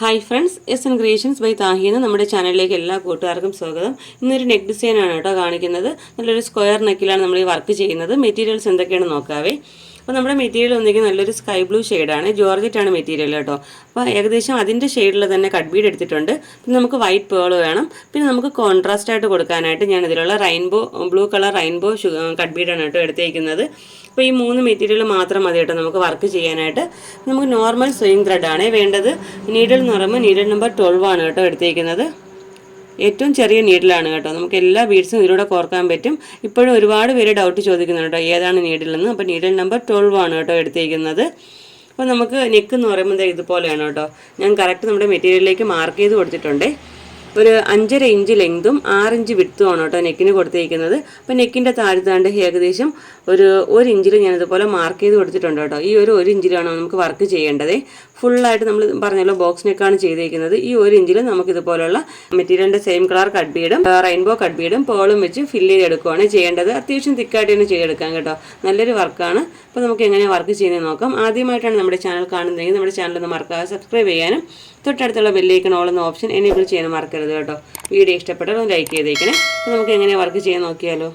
Hi friends S N creations by Thahi എന്ന നമ്മുടെ ചാനലിലേക്ക് എല്ലാ കൂട്ടുകാർക്കും സ്വാഗതം. ഇന്നൊരു നെക്ക് ഡിസൈനാണ് കേട്ടോ കാണിക്കുന്നത്. നല്ലൊരു സ്ക്വയർ നെക്കിലാണ് നമ്മൾ ഈ വർക്ക് ചെയ്യുന്നത്. മെറ്റീരിയൽസ് എന്തൊക്കെയാണ് നോക്കാവേ. അപ്പോൾ നമ്മുടെ മെറ്റീരിയൽ ഒന്നെങ്കിൽ നല്ലൊരു സ്കൈ ബ്ലൂ ഷെയ്ഡാണ് ജോർജറ്റാണ് മെറ്റീരിയൽ കേട്ടോ. അപ്പോൾ ഏകദേശം അതിന്റെ ഷെയ്ഡിൽ തന്നെ കട്ട് ബീഡ് എടുത്തിട്ടുണ്ട്. പിന്നെ നമുക്ക് വൈറ്റ് പേൾ വേണം. പിന്നെ നമുക്ക് കോൺട്രാസ്റ്റ് ആയിട്ട് കൊടുക്കാനായിട്ട് ഞാൻ ഇതിലുള്ള rainbow blue colour rainbow cut ബീഡാണ് കേട്ടോ എടുത്തേക്കുന്നത്. അപ്പോൾ ഈ മൂന്ന് മെറ്റീരിയൽ മാത്രം മതി കേട്ടോ നമുക്ക് വർക്ക് ചെയ്യാനായിട്ട്. നമുക്ക് നോർമൽ സ്വിങ് ത്രെഡാണ് വേണ്ടത്. നീഡിൽ എന്ന് പറയുമ്പോൾ നീഡിൽ നമ്പർ ട്വൽവ് ആണ് കേട്ടോ എടുത്തേക്കുന്നത്. ഏറ്റവും ചെറിയ നീഡിലാണ് കേട്ടോ. നമുക്ക് എല്ലാ ബീഡ്സും ഇതിലൂടെ കോർക്കാൻ പറ്റും. ഇപ്പോഴും ഒരുപാട് പേര് ഡൗട്ട് ചോദിക്കുന്നുണ്ട് കേട്ടോ ഏതാണ് നീഡിലെന്ന്. അപ്പോൾ നീഡിൽ നമ്പർ ട്വൽവ് ആണ് കേട്ടോ എടുത്തിരിക്കുന്നത്. അപ്പോൾ നമുക്ക് നെക്ക് എന്ന് പറയുമ്പോൾ ഇതുപോലെയാണ് കേട്ടോ. ഞാൻ കറക്റ്റ് നമ്മുടെ മെറ്റീരിയലിലേക്ക് മാർക്ക് ചെയ്ത് കൊടുത്തിട്ടുണ്ട്. ഒരു അഞ്ചര ഇഞ്ച് ലെങ്തും ആറിഞ്ച് വിടുത്തുമാണ് കേട്ടോ നെക്കിന് കൊടുത്തിരിക്കുന്നത്. അപ്പോൾ നെക്കിന്റെ താഴ്ത്താണ്ട് ഏകദേശം ഒരു ഒരു ഇഞ്ചിൽ ഞാനിതുപോലെ മാർക്ക് ചെയ്ത് കൊടുത്തിട്ടുണ്ട് കേട്ടോ. ഈ ഒരു ഒരു ഇഞ്ചിലാണ് നമുക്ക് വർക്ക് ചെയ്യേണ്ടത്. ഫുള്ളായിട്ട് നമ്മൾ പറഞ്ഞല്ലോ ബോക്സ് നെക്കാണ് ചെയ്തിരിക്കുന്നത് ഈ ഒരു ഇഞ്ചിൽ നമുക്ക് ഇതുപോലുള്ള മെറ്റീരിയലിന്റെ സെയിം കളർ കട്ട് ബീഡും റെയിൻബോ കട്ട് ബീഡും പേളും വെച്ച് ഫില്ല് ചെയ്തെടുക്കുകയാണ് ചെയ്യേണ്ടത്. അത്യാവശ്യം തിക്കായിട്ട് തന്നെ ചെയ്തെടുക്കാം കേട്ടോ. നല്ലൊരു വർക്കാണ് അപ്പോൾ നമുക്ക് എങ്ങനെ വർക്ക് ചെയ്യുന്നത് നോക്കാം. ആദ്യമായിട്ടാണ് നമ്മുടെ ചാനൽ കാണുന്നതെങ്കിൽ നമ്മുടെ ചാനൽ ഒന്ന് മറക്കാതെ സബ്സ്ക്രൈബ് ചെയ്യാനും തൊട്ടടുത്തുള്ള ബെല്ലൈക്കൺ ഓൾ ഓപ്ഷൻ എനേബിൾ ചെയ്യാൻ മറക്കരുത്. കേട്ടോ. വീഡിയോ ഇഷ്ടപ്പെട്ടാൽ ലൈക്ക് ചെയ്തേക്കണേ. നമുക്ക് എങ്ങനെ വർക്ക് ചെയ്യാൻ നോക്കിയാലോ?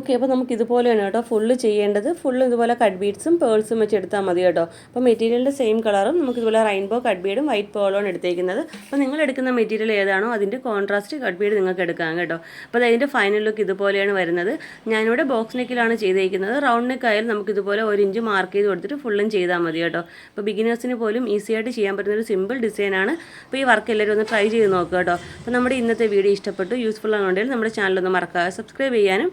ഓക്കെ അപ്പോൾ നമുക്ക് ഇതുപോലെയാണ് കേട്ടോ ഫുള്ള് ചെയ്യേണ്ടത്. ഫുള്ള് ഇതുപോലെ കട്ട് ബീഡ്സും പേൾസും വെച്ച് എടുത്താൽ മതി കേട്ടോ. അപ്പോൾ മെറ്റീരിയലിന്റെ സെയിം കളറും നമുക്ക് ഇതുപോലെ റെയിൻബോ കട്ട് ബീഡും വൈറ്റ് പേളാണ് എടുത്തേക്കുന്നത്. അപ്പോൾ നിങ്ങൾ എടുക്കുന്ന മെറ്റീരിയൽ ഏതാണോ അതിന്റെ കോൺട്രാസ്റ്റ് കട്ട് ബീഡ് നിങ്ങൾക്ക് എടുക്കാം കേട്ടോ. അപ്പോൾ അതിന്റെ ഫൈനൽ ലുക്ക് ഇതുപോലെയാണ് വരുന്നത്. ഞാനിവിടെ ബോക്സ് നെക്കിലാണ് ചെയ്തേക്കുന്നത്. റൗണ്ട് നെക്ക് ആയാലും നമുക്ക് ഇതുപോലെ ഒരു ഇഞ്ച് മാർക്ക് ചെയ്ത് കൊടുത്തിട്ട് ഫുള്ളും ചെയ്താൽ മതി കേട്ടോ. അപ്പോൾ ബിഗിനേഴ്സിന് പോലും ഈസി ആയിട്ട് ചെയ്യാൻ പറ്റുന്ന ഒരു സിമ്പിൾ ഡിസൈനാണ് അപ്പോൾ ഈ വർക്ക് എല്ലാവരും ഒന്ന് ട്രൈ ചെയ്ത് നോക്കുക കേട്ടോ. അപ്പോൾ നമ്മുടെ ഇന്നത്തെ വീഡിയോ ഇഷ്ടപ്പെട്ടു യൂസ്ഫുൾ ആണെന്നുണ്ടെങ്കിൽ നമ്മുടെ ചാനലൊന്ന് മറക്കാതെ സബ്സ്ക്രൈബ് ചെയ്യാനും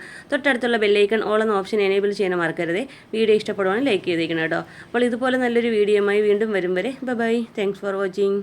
തൊട്ടടുത്തുള്ള ബെല്ലൈക്കൺ ഓൾ എന്ന ഓപ്ഷൻ എനേബിൾ ചെയ്യാൻ മറക്കരുത്. വീഡിയോ ഇഷ്ടപ്പെടുവാണെങ്കിൽ ലൈക്ക് ചെയ്തേക്കണം കേട്ടോ അപ്പോൾ ഇതുപോലെ നല്ലൊരു വീഡിയോയുമായി വീണ്ടും വരും വരെ. Bye thanks for watching